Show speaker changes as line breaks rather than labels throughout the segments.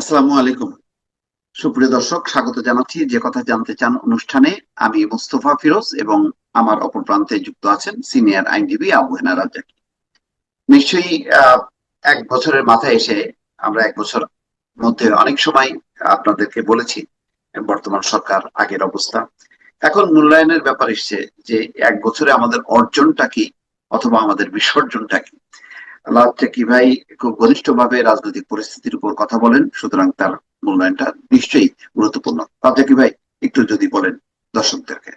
আসসালামু আলাইকুম। সুপ্রিয় দর্শক, স্বাগত জানাচ্ছি। যে কথা জানতে চান অনুষ্ঠানে, আমি মুস্তফা ফিরোজ এবং আমার অপর প্রান্তে যুক্ত আছেন সিনিয়র আইনজীবী আবু হেনা রাজ্জাকি। নিশ্চয়ই এক বছরের মাথায় এসে আমরা এক বছর মধ্যে অনেক সময় আপনাদেরকে বলেছি, বর্তমান সরকার আগের অবস্থা। এখন মূল্যায়নের ব্যাপার এসছে যে এক বছরে আমাদের অর্জনটা কি অথবা আমাদের বিসর্জনটা কি? লাভজাকি ভাই খুব ঘনিষ্ঠভাবে রাজনৈতিক পরিস্থিতির উপর কথা বলেন, সুতরাং তার মূল্যায়নটা নিশ্চয়ই গুরুত্বপূর্ণ। লাভজাকি ভাই, একটু যদি বলেন দর্শকদেরকে।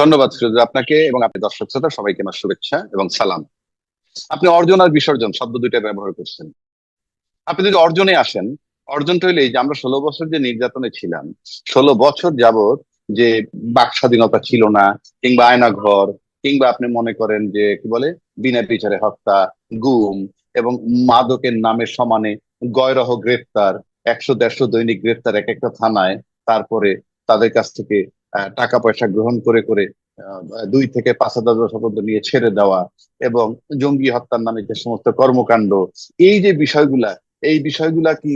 ধন্যবাদ আপনাকে এবং আপনি দর্শক শ্রোতা, সবাইকে আমার শুভেচ্ছা এবং সালাম। আপনি অর্জন আর বিসর্জন শব্দ দুইটা ব্যবহার করছেন। আপনি যদি অর্জনে আসেন, অর্জনটা হইলে যে আমরা ষোলো বছর যে নির্যাতনে ছিলাম, ষোলো বছর যাবত যে বাক স্বাধীনতা ছিল না, কিংবা আয়না ঘর কিংবা আপনি মনে করেন যে, কি বলে, বিনা বিচারে হত্যা, গুম এবং মাদকের নামে সমানে গয়রহ গ্রেপ্তার, একশো দেড়শো দৈনিক গ্রেপ্তার এক একটা থানায়, তারপরে তাদের কাছ থেকে টাকা পয়সা গ্রহণ করে করে দুই থেকে পাঁচ হাজার দশ পর্যন্ত নিয়ে ছেড়ে দেওয়া এবং জঙ্গি হত্যার নামে যে সমস্ত কর্মকাণ্ড, এই যে বিষয়গুলা, এই বিষয়গুলা কি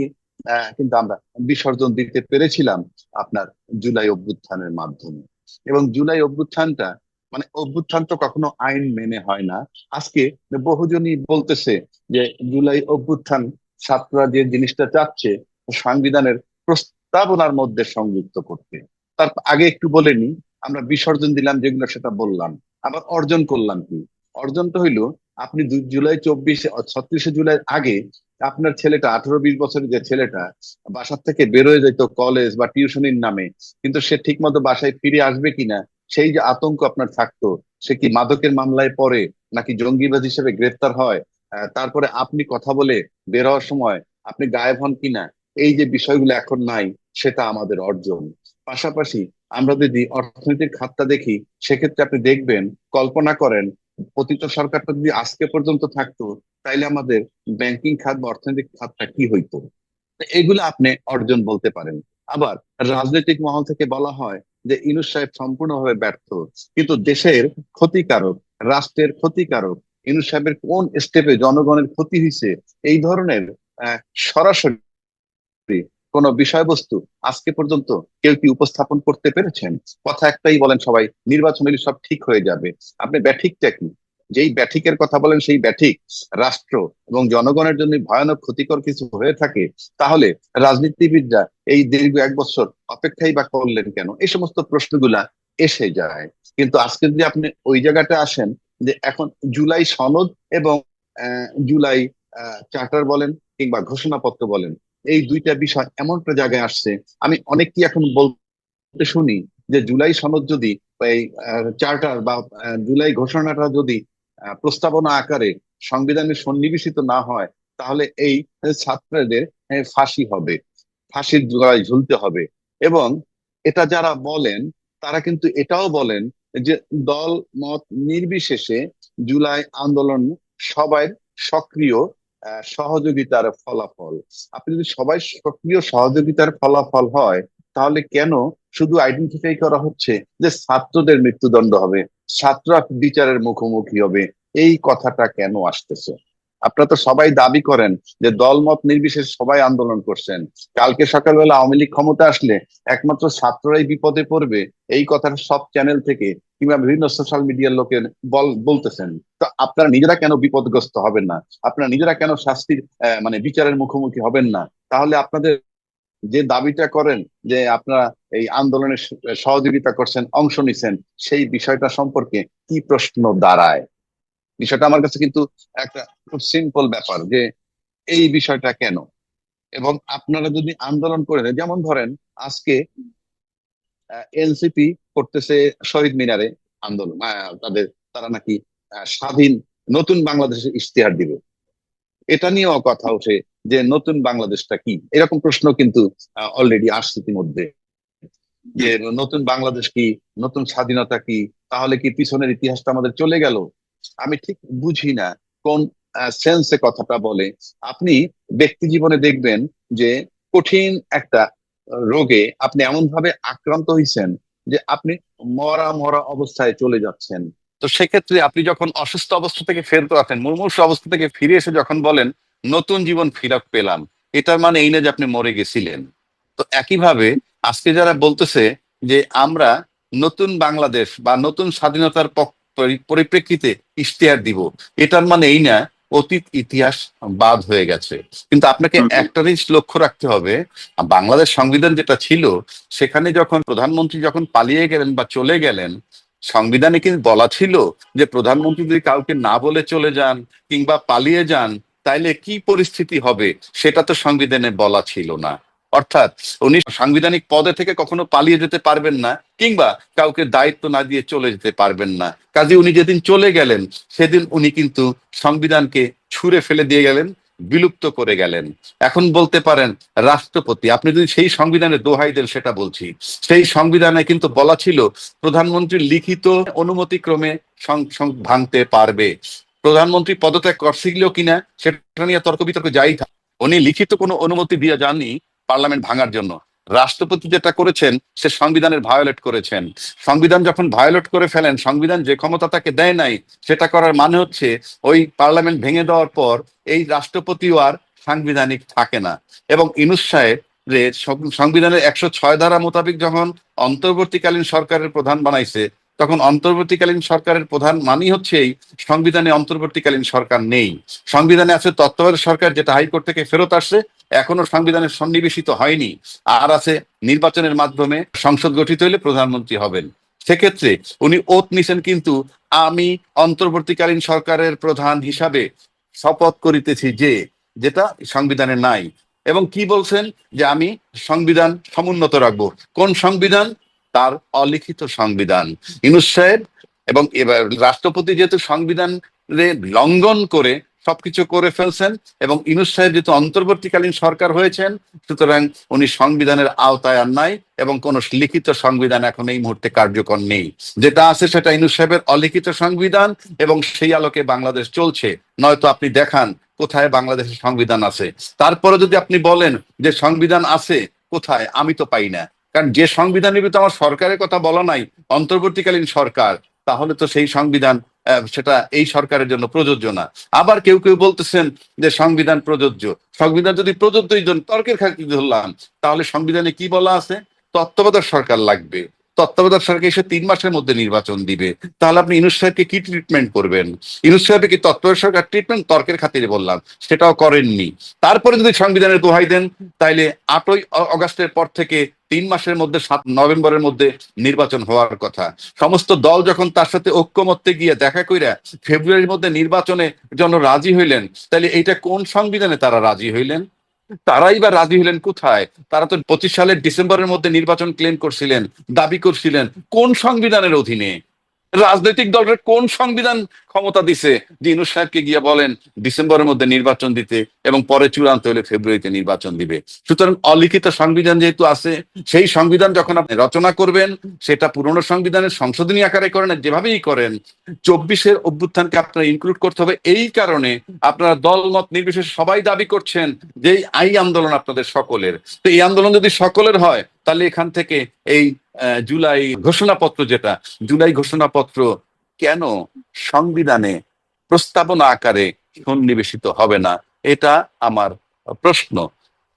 কিন্তু আমরা বিসর্জন দিতে পেরেছিলাম আপনার জুলাই অভ্যুত্থানের মাধ্যমে। এবং জুলাই অভ্যুত্থানটা মানে অভ্যুত্থান তো কখনো আইন মেনে হয় না। আজকে বহুজনই বলতেছে যে জুলাই অভ্যুত্থান ছাত্ররা যে জিনিসটা চাচ্ছে, সংবিধানের প্রস্তাবনার মধ্যে সংযুক্ত করতে। তার আগে একটু বলে নি, আমরা বিসর্জন দিলাম যেগুলো সেটা বললাম, আবার অর্জন করলাম কি? অর্জন তো হইল, আপনি জুলাই চব্বিশে ছত্রিশে জুলাই আগে আপনার ছেলেটা, আঠারো বিশ বছরের যে ছেলেটা, বাসার থেকে বেরোয় যেত কলেজ বা টিউশনির নামে, কিন্তু সে ঠিক মতো বাসায় ফিরে আসবে কিনা সেই যে আতঙ্ক আপনার থাকতো, সে কি মাদকের মামলায় পড়ে নাকি জঙ্গিবাদ হিসেবে গ্রেপ্তার হয়? তারপরে আপনি কথা বলে বের হওয়ার সময় আপনি গায়েব হন কিনা? এই যে বিষয়গুলো এখন নাই, সেটা আমাদের অর্জন। পাশাপাশি আমরা যদি অর্থনৈতিক খাতটা দেখি, সেক্ষেত্রে আপনি দেখবেন, কল্পনা করেন পতিত সরকারটা যদি আজকে পর্যন্ত থাকতো, তাইলে আমাদের ব্যাংকিং খাত বা অর্থনৈতিক খাতটা কি হইতো? এগুলো আপনি অর্জন বলতে পারেন। আবার রাজনৈতিক মহল থেকে বলা হয় যে ইনুস সাহেব সম্পূর্ণভাবে ব্যর্থ। কিন্তু দেশের ক্ষতিকারক, রাষ্ট্রের ক্ষতিকারক ইনুস সাহেবের কোন স্টেপে জনগণের ক্ষতি হয়েছে এই ধরনের সরাসরি কোন বিষয়বস্তু আজকে পর্যন্ত কেউ কি উপস্থাপন করতে পেরেছেন? কথা একটাই বলেন সবাই, নির্বাচন সব ঠিক হয়ে যাবে। আপনি ব্যাঠিকটা কি? যেই ব্যাঠিকের কথা বলেন, সেই ব্যাঠিক রাষ্ট্র এবং জনগণের জন্য ভয়ানক ক্ষতিকর কিছু হয়ে থাকে, তাহলে রাজনীতিবিদরা এই দীর্ঘ এক বছর অপেক্ষাই বা করলেন কেন? এই সমস্ত প্রশ্নগুলা এসে যায়। কিন্তু আজকে যদি আপনি ওই জায়গাটা আসেন যে এখন জুলাই সনদ এবং জুলাই চার্টার বলেন কিংবা ঘোষণাপত্র বলেন, এই দুইটা বিষয় এমন একটা জায়গায় আসছে, আমি অনেককে এখন বলতে শুনি যে জুলাই সনদ যদি এই চার্টার বা জুলাই ঘোষণাটা যদি প্রস্তাবনা আকারে সংবিধানে সন্নিবেশিত না হয়, তাহলে এই ছাত্রদের ফাঁসি হবে, ফাঁসির গলায় ঝুলতে হবে। এবং এটা যারা বলেন, তারা কিন্তু এটাও বলেন যে দল, মত নির্বিশেষে জুলাই আন্দোলন সবাই সক্রিয় সহযোগিতার ফলাফল। আপনি যদি সবাই সক্রিয় সহযোগিতার ফলাফল হয়, তাহলে কেন শুধু আইডেন্টিফাই করা হচ্ছে যে ছাত্রদের মৃত্যুদণ্ড হবে? ছাত্ররা বিচারের মুখোমুখি হবে। এই কথাটা কেন আসতেছে? আপনারা তো সবাই দাবি করেন যে দলমত নির্বিশেষে সবাই আন্দোলন করছেন। কালকে সকালবেলা আওয়ামী লীগ ক্ষমতা আসলে একমাত্র ছাত্ররাই বিপদে পড়বে, এই কথাটা সব চ্যানেল থেকে কিংবা বিভিন্ন সোশ্যাল মিডিয়ার লোকের বল, বলতেছেন। তো আপনারা নিজেরা কেন বিপদগ্রস্ত হবেন না? আপনারা নিজেরা কেন শাস্তির মানে বিচারের মুখোমুখি হবেন না? তাহলে আপনাদের যে দাবিটা করেন যে আপনারা এই আন্দোলনে স- সহযোগিতা করছেন, অংশ নিছেন, সেই বিষয়টা সম্পর্কে কি প্রশ্ন দাঁড়ায়? বিষয়টা আমার কাছে কিন্তু একটা খুব সিম্পল ব্যাপার যে এই বিষয়টা কেন? এবং আপনারা যদি আন্দোলন করেন যেমন ধরেন আজকে এনসিপি করতেছে শহীদ মিনারে আন্দোলন তাদের, তারা নাকি স্বাধীন, নতুন বাংলাদেশের ইশতেহার দিবে। এটা নিয়েও কথা ওঠে যে নতুন বাংলাদেশটা কি? এরকম প্রশ্ন কিন্তু অলরেডি আসছে ইতিমধ্যে। যে নতুন বাংলাদেশ কি? নতুন স্বাধীনতা কি? তাহলে কি পিছনের ইতিহাসটা আমাদের চলে গেল? আমি ঠিক বুঝি না কোন সেন্সে কথাটা বলে। আপনি ব্যক্তি জীবনে দেখবেন যে কঠিন একটা রোগে আপনি এমন ভাবে আক্রান্ত হয়েছেন যে আপনি মরা মরা অবস্থায় চলে যাচ্ছেন। তো সেক্ষেত্রে আপনি যখন অসুস্থ অবস্থা থেকে ফেরত আসেন মুমূর্ষ অবস্থা থেকে ফিরে এসে যখন বলেন নতুন জীবন ফিরে পেলাম এটার মানে এই না যে আপনি মরে গেছিলেন তো একইভাবে আজকে যারা বলতেছে যে আমরা নতুন বাংলাদেশ বা নতুন স্বাধীনতার পরিপ্রেক্ষিতে ইশতেহার দিব এটার মানে এই না অতীত ইতিহাস বাদ হয়ে গেছে কিন্তু আপনাকে। একটা জিনিস লক্ষ্য রাখতে হবে বাংলাদেশ সংবিধান যেটা ছিল সেখানে যখন প্রধানমন্ত্রী যখন পালিয়ে গেলেন বা চলে গেলেন সংবিধানে কিন্তু বলা ছিল যে প্রধানমন্ত্রী যদি কাউকে না বলে চলে যান কিংবা পালিয়ে যান, তাইলে কি পরিস্থিতি হবে সেটা তো সংবিধানে বলা ছিল না। অর্থাৎ উনি সাংবিধানিক পদে থেকে কখনো পালিয়ে যেতে পারবেন না কিংবা কাউকে দায়িত্ব না দিয়ে চলে যেতে পারবেন না। কাজে উনি যেদিন চলে গেলেন, সেদিন উনি কিন্তু সংবিধানকে ছুঁড়ে ফেলে দিয়ে গেলেন। বিলুপ্ত করে গেলেন। এখন বলতে পারেন, রাষ্ট্রপতি, আপনি যদি সেই সংবিধানে দোহাই দেন, সেটা বলছি। সেই সংবিধানে কিন্তু বলা ছিল, প্রধানমন্ত্রীর লিখিত অনুমতি ক্রমে ভাঙতে পারবে। প্রধানমন্ত্রী পদত্যাগ করছিলেও কিনা, সেটা নিয়ে তর্ক বিতর্ক যাই উনি লিখিত কোনো অনুমতি দিয়ে যাননি পার্লামেন্ট ভাঙার জন্য। রাষ্ট্রপতি যেটা করেছেন, সে সংবিধানের ভায়োলেট করেছেন। সংবিধান যখন ভায়োলেট করে ফেলেন, সংবিধান যে ক্ষমতা তাকে দেয় নাই, সেটা করার মানে হচ্ছে ওই পার্লামেন্ট ভেঙে দেওয়ার পর এই রাষ্ট্রপতিও আর সাংবিধানিক থাকে না। এবং ইনুস সাহেব যে সংবিধানের একশো ছয় ধারা মোতাবেক যখন অন্তর্বর্তীকালীন সরকারের প্রধান বানাইছে, তখন অন্তর্বর্তীকালীন সরকারের প্রধান মানেই হচ্ছে এই সংবিধানে অন্তর্বর্তীকালীন সরকার নেই। সংবিধানে আছে তত্ত্বাবধায়ক সরকার, যেটা হাইকোর্ট থেকে ফেরত আসছে এখনও সংবিধানে সন্নিবেশিত হয়নি। আর আছে নির্বাচনের মাধ্যমে সংসদ গঠিত হলে প্রধানমন্ত্রী হবেন। সেক্ষেত্রে উনি ওত নিছেন কিন্তু আমি অন্তর্বর্তীকালীন সরকারের প্রধান হিসাবে শপথ করিতেছি যে, যেটা সংবিধানে নাই। এবং কি বলছেন? যে আমি সংবিধান সমুন্নত রাখব। কোন সংবিধান? তার অলিখিত সংবিধান। ইনুস সাহেব এবং এবার রাষ্ট্রপতি যেহেতু সংবিধান লঙ্ঘন করে সবকিছু করে ফেলছেন এবং ইনুস সাহেব যেহেতু অন্তর্বর্তীকালীন সরকার হয়েছেন, সুতরাং উনি সংবিধানের আওতায় আর নাই এবং কোন লিখিত সংবিধান এখন এই মুহূর্তে কার্যকর নেই। যেটা আছে সেটা ইনুস সাহেবের অলিখিত সংবিধান এবং সেই আলোকে বাংলাদেশ চলছে। নয়তো আপনি দেখান কোথায় বাংলাদেশের সংবিধান আছে। তারপরে যদি আপনি বলেন যে সংবিধান আছে, কোথায়? আমি তো পাই না। কারণ যে সংবিধানের ভিতরে আমার সরকারের কথা বলা নাই, অন্তর্বর্তীকালীন সরকার, তাহলে তো সেই সংবিধান সেটা এই সরকারের জন্য প্রযোজ্য না। আবার কেউ কেউ বলতেছেন যে সংবিধান প্রযোজ্য। সংবিধান যদি প্রযোজ্যই জন তর্কের খাতি ধরলাম, তাহলে সংবিধানে কি বলা আছে? তত্ত্বাবধায়ক সরকার লাগবে। তত্ত্বাবধায়ক সরকার এসে তিন মাসের মধ্যে নির্বাচন দিবে। তাহলে আপনি ইনুস সাহেবকে কি ট্রিটমেন্ট করবেন? ইনুস সাহেবকে কি তত্ত্বাবধায়ক সরকার ট্রিটমেন্ট তর্কের খাতিরে বললাম, সেটাও করেননি। তারপরে যদি সংবিধানের দোহাই দেন, তাইলে আটই অগাস্টের পর থেকে তিন মাসের মধ্যে সাত নভেম্বরের মধ্যে নির্বাচন হওয়ার কথা। সমস্ত দল যখন তার সাথে ঐক্যমত্যে গিয়ে দেখা কইরা ফেব্রুয়ারির মধ্যে নির্বাচনে জন্য রাজি হইলেন তাহলে এইটা কোন সংবিধানে তারা রাজি হইলেন? তারাই বা রাজি হলেন কোথায়? তারা তো পঁচিশ সালের ডিসেম্বরের মধ্যে নির্বাচন ক্লেম করছিলেন, দাবি করছিলেন। কোন সংবিধানের অধীনে? রাজনৈতিক দলের কোন সংবিধান ক্ষমতা দিছে? ইনুস সাহেবকে গিয়ে বলেন, ডিসেম্বরের মধ্যে নির্বাচন দিতে এবং পরে চূড়ান্ত হলে ফেব্রুয়ারিতে নির্বাচন দিবে। সুতরাং অলিখিত সংবিধান যেহেতু আছে, সেই সংবিধান যখন আপনি রচনা করবেন, সেটা পুরনো সংবিধানের সংশোধনী আকারে করেন যেভাবেই করেন, চব্বিশের অভ্যুত্থানকে আপনারা ইনক্লুড করতে হবে। এই কারণে আপনারা দলমত নির্বিশেষে সবাই দাবি করছেন যে এই আন্দোলন আপনাদের সকলের। তো এই আন্দোলন যদি সকলের হয় তাহলে এখান থেকে এই জুলাই ঘোষণাপত্র যেটা, জুলাই ঘোষণাপত্র কেন সংবিধানে প্রস্তাবনা আকারে সন্নিবেশিত হবে না? এটা আমার প্রশ্ন।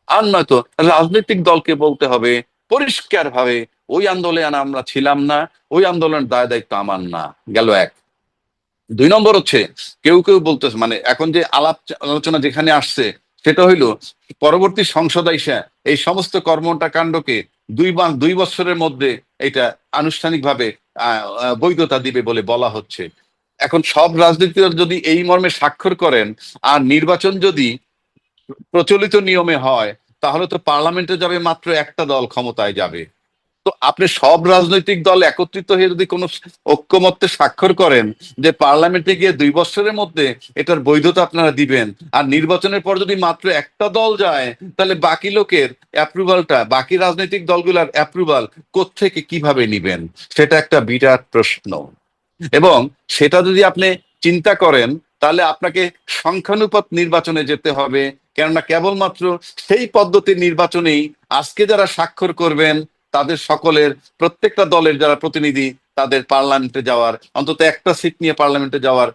আর নয়তো রাজনৈতিক দলকে বলতে হবে পরিষ্কার ভাবে ওই আন্দোলনে আমরা ছিলাম না, ওই আন্দোলনের দায় দায়িত্ব আমার না। গেল এক। দুই নম্বর হচ্ছে, কেউ কেউ বলতেছে মানে এখন যে আলাপ আলোচনা যেখানে আসছে, সেটা হইল, পরবর্তী সংসদ আইসা এই সমস্ত কর্মটা কাণ্ডকে দুই দুই বছরের মধ্যে এটা আনুষ্ঠানিকভাবে বৈধতা দিবে বলে বলা হচ্ছে। এখন সব রাজনীতি যদি এই মর্মে স্বাক্ষর করেন, আর নির্বাচন যদি প্রচলিত নিয়মে হয়, তাহলে তো পার্লামেন্টে যাবে মাত্র একটা দল ক্ষমতায় যাবে। তো আপনি সব রাজনৈতিক দল একত্রিত হয়ে যদি কোনো ঐক্যমত্যে স্বাক্ষর করেন যে পার্লামেন্টে গিয়ে দুই বছরের মধ্যে এটার বৈধতা আপনারা দিবেন, আর নির্বাচনের পর যদি মাত্র একটা দল যায়, তাহলে বাকি লোকের অ্যাপ্রুভালটা বাকি রাজনৈতিক দলগুলোর অ্যাপ্রুভাল কোত্থেকে কীভাবে নিবেন? সেটা একটা বিরাট প্রশ্ন। এবং সেটা যদি আপনি চিন্তা করেন, তাহলে আপনাকে সংখ্যানুপাত নির্বাচনে যেতে হবে। কেননা কেবলমাত্র সেই পদ্ধতির নির্বাচনেই আজকে যারা স্বাক্ষর করবেন তাদের সকলের, প্রত্যেকটা দলের যারা প্রতিনিধি তাদের পার্লামেন্টে যাওয়ার, অন্তত একটা সিট নিয়ে পার্লামেন্টে যাওয়ার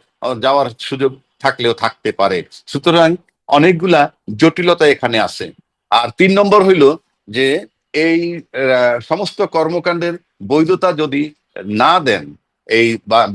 যাওয়ার সুযোগ থাকলেও থাকতে পারে। সুতরাং অনেকগুলা জটিলতা এখানে আছে। আর তিন নম্বর হইল যে এই সমস্ত কর্মকাণ্ডের বৈধতা যদি না দেন এই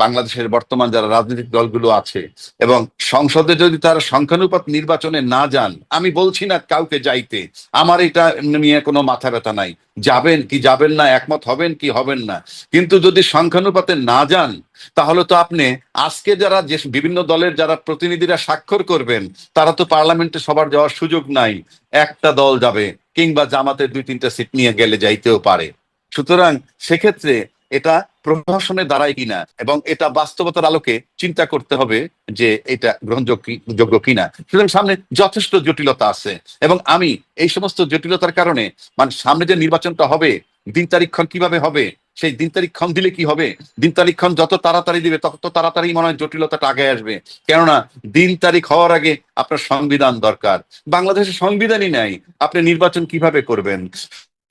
বাংলাদেশের বর্তমান যারা রাজনৈতিক দলগুলো আছে এবং সংসদে যদি তারা সংখ্যানুপাত নির্বাচনে না যান, আমি বলছি না কাউকে যাইতে। আমার এটা নিয়ে কোনো মাথা ব্যথা নাই। যাবেন কি যাবেন না, একমত হবেন কি হবেন না। কিন্তু যদি সংখ্যানুপাতে না যান, তাহলে তো আপনি আজকে যারা যে বিভিন্ন দলের যারা প্রতিনিধিরা স্বাক্ষর করবেন, তারা তো পার্লামেন্টে সবার যাওয়ার সুযোগ নাই। একটা দল যাবে, কিংবা জামাতের দুই তিনটা সিট নিয়ে গেলে যাইতেও পারে। সুতরাং সেক্ষেত্রে এটা প্রশাসনে দাঁড়ায় কিনা এবং এটা বাস্তবতার আলোকে চিন্তা করতে হবে যে এটা গ্রহণযোগ্য যোগ্য কিনা। সুতরাং সামনে যথেষ্ট জটিলতা আছে এবং আমি এই সমস্ত জটিলতার কারণে মানে সামনে যে নির্বাচনটা হবে, দিন তারিখক্ষণ কীভাবে হবে, সেই দিন তারিখক্ষণ দিলে কি হবে? দিন তারিখক্ষণ যত তাড়াতাড়ি দিবে, তত তাড়াতাড়ি মনে হয় জটিলতাটা আগে আসবে। কেননা দিন তারিখ হওয়ার আগে আপনার সংবিধান দরকার। বাংলাদেশের সংবিধানই নাই। আপনি নির্বাচন কীভাবে করবেন?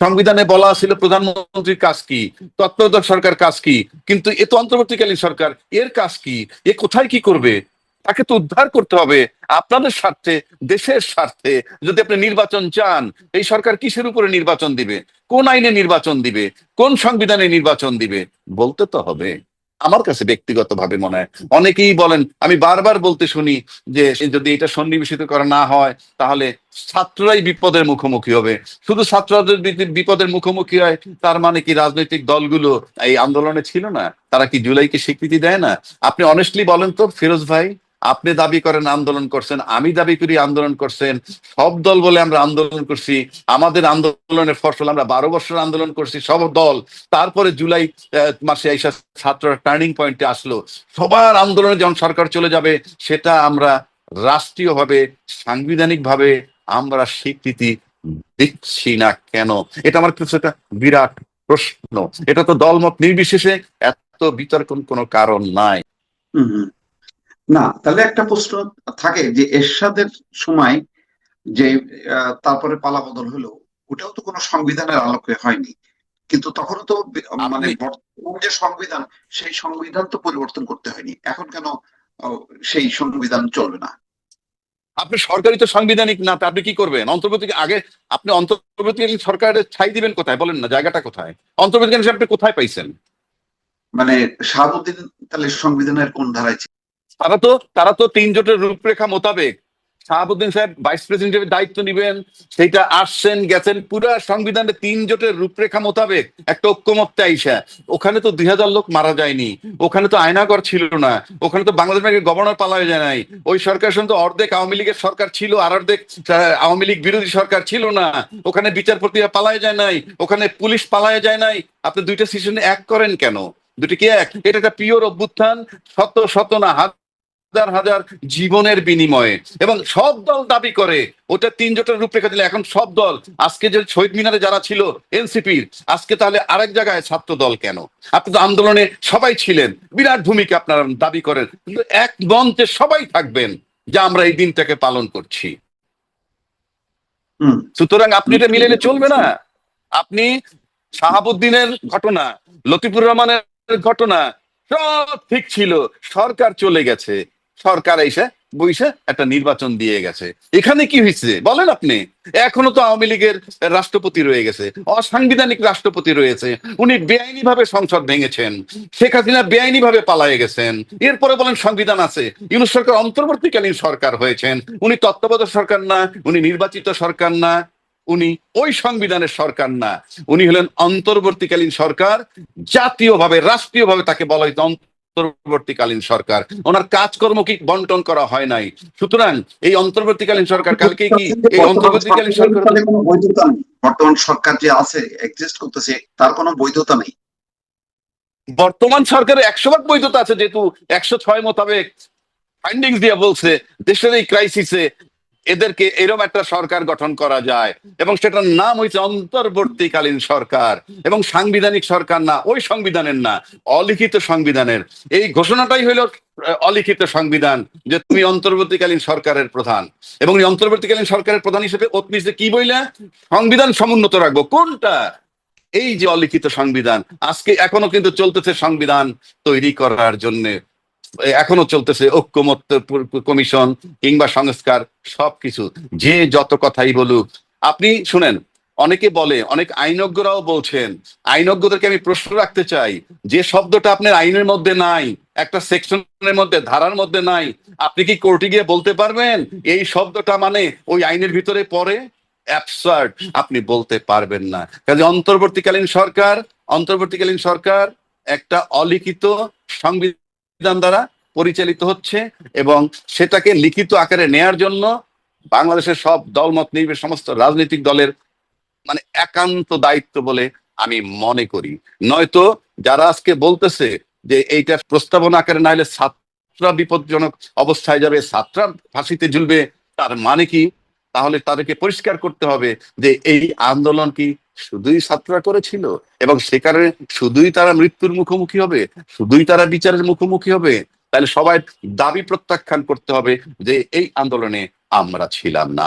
সংবিধানে বলা ছিল প্রধানমন্ত্রীর কাজ কি, তত্ত্বাবধায়ক সরকার কাজ কি, কিন্তু এ তো অন্তর্বর্তীকালীন সরকার, এর কাজ কি, এ কোথায় কি করবে, তাকে তো উদ্ধার করতে হবে, আপনাদের স্বার্থে, দেশের স্বার্থে, যদি আপনি নির্বাচন চান, এই সরকার কিসের উপরে নির্বাচন দিবে, কোন আইনে নির্বাচন দিবে, কোন সংবিধানে নির্বাচন দিবে, বলতে তো হবে। আমার কাছে ব্যক্তিগতভাবে মনে হয়, অনেকেই বলেন, আমি বারবার বলতে শুনি যে যদি এটা সন্নিবেশিত করা না হয়, তাহলে ছাত্ররাই বিপদের মুখোমুখি হবে। শুধু ছাত্রদের বিপদের মুখোমুখি হয়, তার মানে কি রাজনৈতিক দলগুলো এই আন্দোলনে ছিল না? তারা কি জুলাইকে স্বীকৃতি দেয় না? আপনি অনেস্টলি বলেন তো, ফিরোজ ভাই। আপনি দাবি করেন, আন্দোলন করছেন, আমি দাবি করি, আন্দোলন করছেন। সব দল বলে আমরা আন্দোলন করছি। আমাদের আন্দোলনের ফসল আমরা বারো বছর আন্দোলন করছি, সব দল। তারপরে জুলাই মাসে এইসব ছাত্ররা টার্নিং পয়েন্টে আসলো। সবার আন্দোলনে যখন সরকার চলে যাবে, সেটা আমরা রাষ্ট্রীয়ভাবে, সাংবিধানিকভাবে আমরা স্বীকৃতি দিচ্ছি না কেন? এটা আমার কিছু একটা বিরাট প্রশ্ন। এটা তো দলমত নির্বিশেষে এত বিতর্ক কোনো কারণ নাই।
না তাহলে একটা প্রশ্ন থাকে যে এরশাদের সময় যে তারপরে পালাবদল হলো ওটাও তো কোনো সংবিধানের আলোকে হয়নি। কিন্তু তখনও তো মানে বর্তমান যে সংবিধান সেই সংবিধান তো পরিবর্তন করতে হয়নি। এখন কেন সেই সংবিধান চলবে না?
আপনি সরকারি তো সাংবিধানিক না আপনি কি করবেন? অন্তর্বর্তী আগে আপনি অন্তর্বর্তীকালীন সরকারের ছাই দিবেন কোথায়? বলেন না জায়গাটা কোথায়? অন্তর্বর্তীকালীন আপনি কোথায় পাইছেন?
মানে শাহাবুদ্দিন তাহলে সংবিধানের কোন ধারায়?
তারা তো তারা তো তিন জোটের রূপরেখা মোতাবেক। শাহাবুদ্দিন সাহেব ভাইস প্রেসিডেন্টের দায়িত্ব নিবেন সেটা আসছেন, গেছেন পুরা সংবিধানে তিন জোটের রূপরেখা মোতাবেক। একটা ঐক্যমত্যে আইসা। ওখানে তো দুই হাজার লোক মারা যায়নি। ওখানে তো আয়নাগর ছিল না। ওখানে তো বাংলাদেশ ব্যাংকের গভর্নর পালায় যায় নাই। ওই সরকার শুধু অর্ধেক আওয়ামী লীগের সরকার ছিল, আর অর্ধেক আওয়ামী লীগ বিরোধী সরকার ছিল না। ওখানে বিচারপতিরা পালায় যায় নাই। ওখানে পুলিশ পালায় যায় নাই। আপনি দুইটা সিজনে এক করেন কেন? দুটি কি এক? এটা একটা পিওর অভ্যুত্থান, শত শত না হাজার হাজার জীবনের বিনিময়ে। এবং সব দল দাবি করে ওটা তিন জোটের রূপরেখা দিলে এখন সব দল। আজকে যে শহীদ মিনারে যারা ছিল এনসিপির আজকে তাহলে আরেক জায়গায় ছাত্র দল কেন? আপনি তো আন্দোলনে সবাই ছিলেন বিরাট ভূমিকা আপনারা দাবি করেন। কিন্তু এক মঞ্চে সবাই থাকবেন যে আমরা এই দিনটাকে পালন করছি। সুতরাং আপনি এটা মিলেলে চলবে না। আপনি শাহাবুদ্দিনের ঘটনা লতিফুর রহমানের ঘটনা সব ঠিক ছিল। সরকার চলে গেছে। সরকার এসে বইসে একটা নির্বাচন দিয়ে গেছে। এখানে কি হয়েছে? বলেন আপনি। এখনও তো আওয়ামী লীগের রাষ্ট্রপতি রয়ে গেছে। অসাংবিধানিক রাষ্ট্রপতি রয়েছে। উনি বেআইনি ভাবে সংসদ ভেঙেছেন। শেখ হাসিনা বেআইনি ভাবে পালায়ে গেছেন। এরপরে বলেন সংবিধান আছে। ইউনুস সরকার অন্তর্বর্তীকালীন সরকার হয়েছেন। উনি তত্ত্বাবধায়ক সরকার না, উনি নির্বাচিত সরকার না, উনি ওই সংবিধানের সরকার না। উনি হলেন অন্তর্বর্তীকালীন সরকার। জাতীয়ভাবে, রাষ্ট্রীয়ভাবে তাকে বলা হইতো অন্তর্বর্তীকালীন সরকার। ওনার কাজকর্ম কি বন্টন করা হয় নাই? সুতরাং এই অন্তর্বর্তীকালীন সরকার কালকে কি এই অন্তর্বর্তীকালীন সরকার
বর্তমান কোনো বৈধতা নেই। বর্তমান সরকার যে আছে এক্সিস্ট করতেছে তার কোনো বৈধতা নেই।
বর্তমান সরকারের একশো ভাগ বৈধতা আছে যেহেতু একশো ছয় মোতাবেক ফাইন্ডিংস দিয়ে বলছে দেশের এই ক্রাইসিসে এদেরকে এরকম একটা সরকার গঠন করা যায় এবং সেটার নাম হয়েছে অন্তর্বর্তীকালীন সরকার এবং সাংবিধানিক সরকার না, ওই সংবিধানের না, অলিখিত সংবিধানের। এই ঘোষণাটাই হইল অলিখিত সংবিধান যে তুমি অন্তর্বর্তীকালীন সরকারের প্রধান। এবং এই অন্তর্বর্তীকালীন সরকারের প্রধান হিসেবে অতনিসে কি বইলে? সংবিধান সমুন্নত রাখব। কোনটা? এই যে অলিখিত সংবিধান। আজকে এখনও কিন্তু চলতেছে সংবিধান তৈরি করার জন্য। এখনও চলতেছে ঐক্যমত্য কমিশন কিংবা সংস্কার, সবকিছু। যে যত কথাই বলুক। আপনি শুনেন, অনেকে বলে, অনেক আইনজ্ঞরাও বলছেন, আইনজ্ঞদেরকে আমি প্রশ্ন রাখতে চাই, যে শব্দটা আপনার আইনের মধ্যে নাই, একটা সেকশনের মধ্যে, ধারার মধ্যে নাই, আপনি কি কোর্টে গিয়ে বলতে পারবেন? এই শব্দটা মানে ওই আইনের ভিতরে পড়ে? অ্যাবসার্ড, আপনি বলতে পারবেন না। কাজে অন্তর্বর্তীকালীন সরকার অন্তর্বর্তীকালীন সরকার একটা অলিখিত সংবিধান দ্বারা পরিচালিত হচ্ছে এবং সেটাকে লিখিত আকারে নেয়ার জন্য বাংলাদেশের সব দলমত নির্বিশেষে সমস্ত রাজনৈতিক দলের মানে একান্ত দায়িত্ব বলে আমি মনে করি। নয়তো যারা আজকে বলতেছে যে এইটা প্রস্তাবনা আকারে না হলে ছাত্ররা বিপজ্জনক অবস্থায় যাবে, ছাত্ররা ফাঁসিতে ঝুলবে, তার মানে কি? তাহলে তাদেরকে পরিষ্কার করতে হবে যে এই আন্দোলন কি শুধুই ছাত্ররা করেছিল? এবং সে কারণে শুধুই তারা মৃত্যুর মুখোমুখি হবে? শুধুই তারা বিচারের মুখোমুখি হবে? তাহলে সবাই দাবি প্রত্যাখ্যান করতে হবে যে এই আন্দোলনে আমরা ছিলাম না।